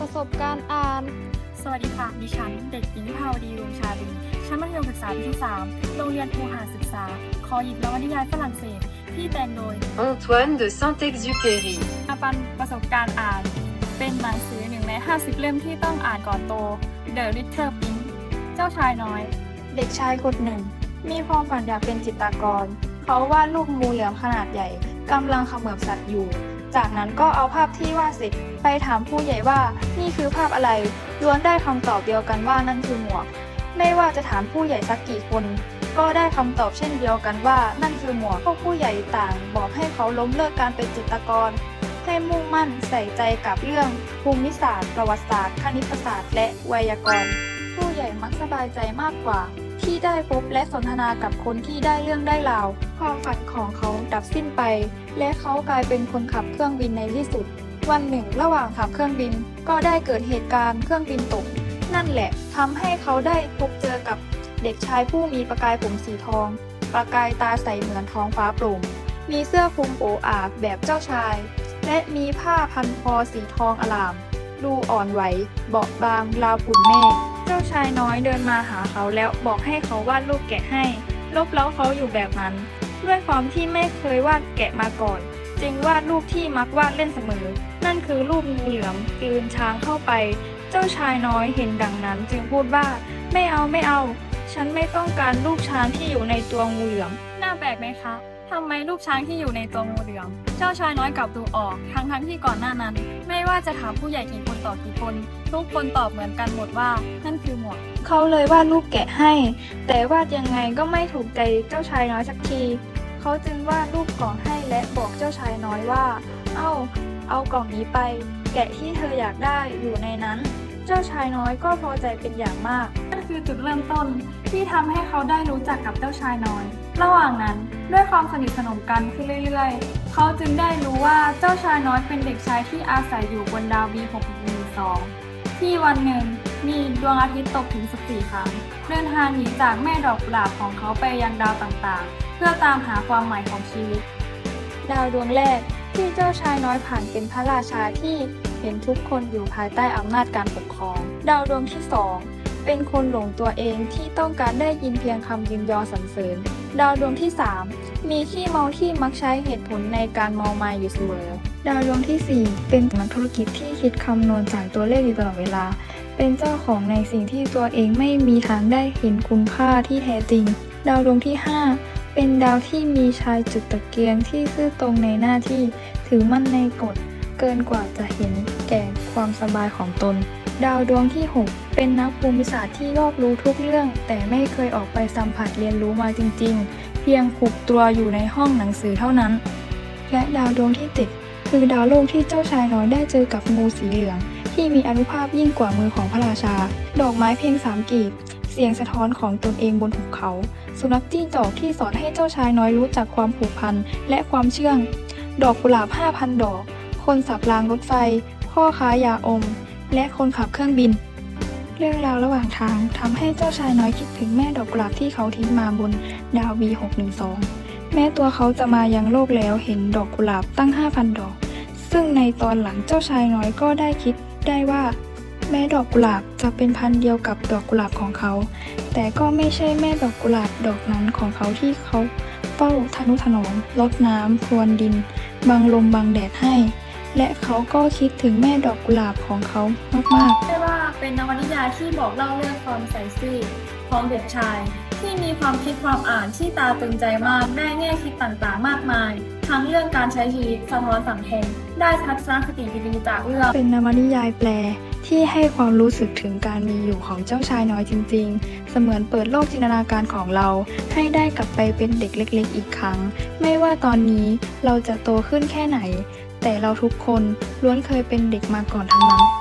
ประสบการณ์อ่าน สวัสดีค่ะ ดิฉัน เด็กหญิงวิภาวดีวงศ์ชาลีชั้นมัธยมศึกษาปีที่ 3 โรงเรียนภูหาศึกษา ขอหยิบนวนิยายฝรั่งเศส ที่แต่งโดย Antoine de Saint-Exupéry. อาปันประสบการณ์อ่าน เป็นหนังสือหนึ่งใน 50 เล่มที่ต้องอ่านก่อนโต The Little Prince เจ้าชายน้อย เด็กชายคนหนึ่ง มีความฝันอยากเป็นจิตรกร เขาวาดรูปงูเหลือมขนาดใหญ่กำลังเขมือบสัตว์อยู่ จากนั้นก็เอาภาพที่วาดเสร็จไปถามผู้ใหญ่ว่านี่คือภาพอะไรล้วนได้คำตอบเดียวกันว่านั่นคือหมวก ไม่ว่าจะถามผู้ใหญ่สักกี่คน ก็ได้คำตอบเช่นเดียวกันว่า นั่นคือหมวกพวกผู้ใหญ่ต่าง บอกให้เขาล้มเลิกการเป็นจิตรกรให้มุ่งมั่นใส่ใจกับเรื่องภูมิศาสตร์ ประวัติศาสตร์ คณิตศาสตร์ และไวยากรณ์ ผู้ใหญ่มักสบายใจมากกว่า ที่ได้พบและสนทนากับคนที่ได้เรื่องได้ราว ความฝันของเขาดับสิ้นไป และเขากลายเป็นคนขับเครื่องบินในที่สุด วันหนึ่ง ระหว่างขับเครื่องบิน ก็ได้เกิดเหตุการณ์เครื่องบินตก นั่นแหละทำให้เขาได้พบเจอกับเด็กชายผู้มีประกายผมสีทอง ประกายตาใสเหมือนท้องฟ้าโปร่ง มีเสื้อคลุมโออาบแบบเจ้าชาย และมีผ้าพันคอสีทองอลาม ดูอ่อนไหว เบาบางราวผุ่นเมฆาชายน้อยเดินมาหาเขาแล้วบอกให้เขาวาดรูปแกะให้ ลบเล้าเขาอยู่แบบนั้น ด้วยความที่ไม่เคยวาดแกะมาก่อน จึงวาดรูปที่มักวาดเล่นเสมอ นั่นคือรูปงูเหลือมกลืนช้างเข้าไป เจ้าชายน้อยเห็นดังนั้น จึงพูดว่า ไม่เอาไม่เอา ฉันไม่ต้องการรูปช้างที่อยู่ในตัวงูเหลือม น่าแปลกไหมคะ ทำไมรูปช้างที่อยู่ในตัวงูเหลือม เจ้าชายน้อยกลับดูออกทั้งทั้งๆที่ก่อนหน้านั้น ไม่ว่าจะถามผู้ใหญ่กี่คนต่อกี่คน ทุกคนตอบเหมือนกันหมดว่านั่นคือหมวก เขาเลยวาดรูปแกะให้ แต่วาดยังไงก็ไม่ถูกใจเจ้าชายน้อยสักที เขาจึงวาดรูปกล่องให้และบอกเจ้าชายน้อยว่า เอ้า เอากล่องนี้ไป แกะที่เธออยากได้อยู่ในนั้น เจ้าชายน้อยก็พอใจเป็นอย่างมากนั่นคือจุดเริ่มต้นที่ทำให้เขาได้รู้จักกับเจ้าชายน้อย ระหว่างนั้นด้วยความสนิทสนมกันขึ้นเรื่อยๆ เขาจึงได้รู้ว่าเจ้าชายน้อยเป็นเด็กชายที่อาศัยอยู่บนดาว B612 ที่วันหนึ่งมีดวงอาทิตย์ตกถึง 14 ครั้ง เดินทางหนีจากแม่ดอกกุหลาบของเขาไปยังดาวต่างๆ เพื่อตามหาความหมายของชีวิต ดาวดวงแรกที่เจ้าชายน้อยผ่านเป็นพระราชาที่เห็นทุกคนอยู่ภายใต้อำนาจการปกครอง ดาวดวงที่สองเป็นคนหลงตัวเองที่ต้องการได้ยินเพียงคำยินยอสรรเสริญ ดาวดวงที่สามมีขี้เมาที่มักใช้เหตุผลในการเมามาอยู่เสมอ ดาวดวงที่สี่เป็นนักธุรกิจที่คิดคำนวณจากตัวเลขอยู่ตลอดเวลา เป็นเจ้าของในสิ่งที่ตัวเองไม่มีทางได้เห็นคุณค่าที่แท้จริง ดาวดวงที่ห้าเป็นดาวที่มีชายจุดตะเกียงที่ซื่อตรงในหน้าที่ถือมั่นในกฎเกินกว่าจะเห็นแก่ความสบายของตน ดาวดวงที่ 6 เป็นนักภูมิศาสตร์ที่รอบรู้ทุกเรื่อง แต่ไม่เคยออกไปสัมผัสเรียนรู้มาจริง ๆ เพียงขุกตัวอยู่ในห้องหนังสือเท่านั้น และดาวดวงที่7คือดาวโลกที่เจ้าชายน้อยได้เจอกับงูสีเหลือง ที่มีอนุภาพยิ่งกว่ามือของพระราชา ดอกไม้เพียงสามกีบ เสียงสะท้อนของตนเองบนหุบเขา สุนัขจิ้งจอกที่สอนให้เจ้าชายน้อยรู้จักความผูกพันและความเชื่อง ดอกกุหลาบ5,000ดอก คนสับรางรถไฟพ่อค้ายาอม และคนขับเครื่องบิน เรื่องราวระหว่างทางทำให้เจ้าชายน้อยคิดถึงแม่ดอกกุหลาบที่เขาทิ้งมาบนดาว B612 แม้ตัวเขาจะมายังโลกแล้วเห็นดอกกุหลาบตั้ง 5,000 ดอก ซึ่งในตอนหลังเจ้าชายน้อยก็ได้คิดได้ว่า แม้ดอกกุหลาบจะเป็นพันเดียวกับดอกกุหลาบของเขา แต่ก็ไม่ใช่แม่ดอกกุหลาบดอกนั้นของเขาที่เขาเฝ้าทนุถนอมรดน้ำพรวนดิน บังลมบังแดดให้ และเขาก็คิดถึงแม่ดอกกุหลาบของเขามากเรียกว่าเป็นนวนิยายที่บอกเล่าเรื่องความใส่ซื่อของเด็กชาย ที่มีความคิดความอ่านที่ตาตึงใจมากได้แง่คิดต่างๆ มากมาย ทั้งเรื่องการใช้ชีวิตสะท้อนสังคมได้ทัศนคติดีๆจากเรื่องๆเป็นนวนิยายแปลที่ให้ความรู้สึกถึงการมีอยู่ของเจ้าชายน้อยจริง ๆ เสมือนเปิดโลกจินตนาการของเรา ให้ได้กลับไปเป็นเด็กเล็ก ๆ อีกครั้ง ไม่ว่าตอนนี้เราจะโตขึ้นแค่ไหน แต่เราทุกคนล้วนเคยเป็นเด็กมาก่อนทั้งนั้น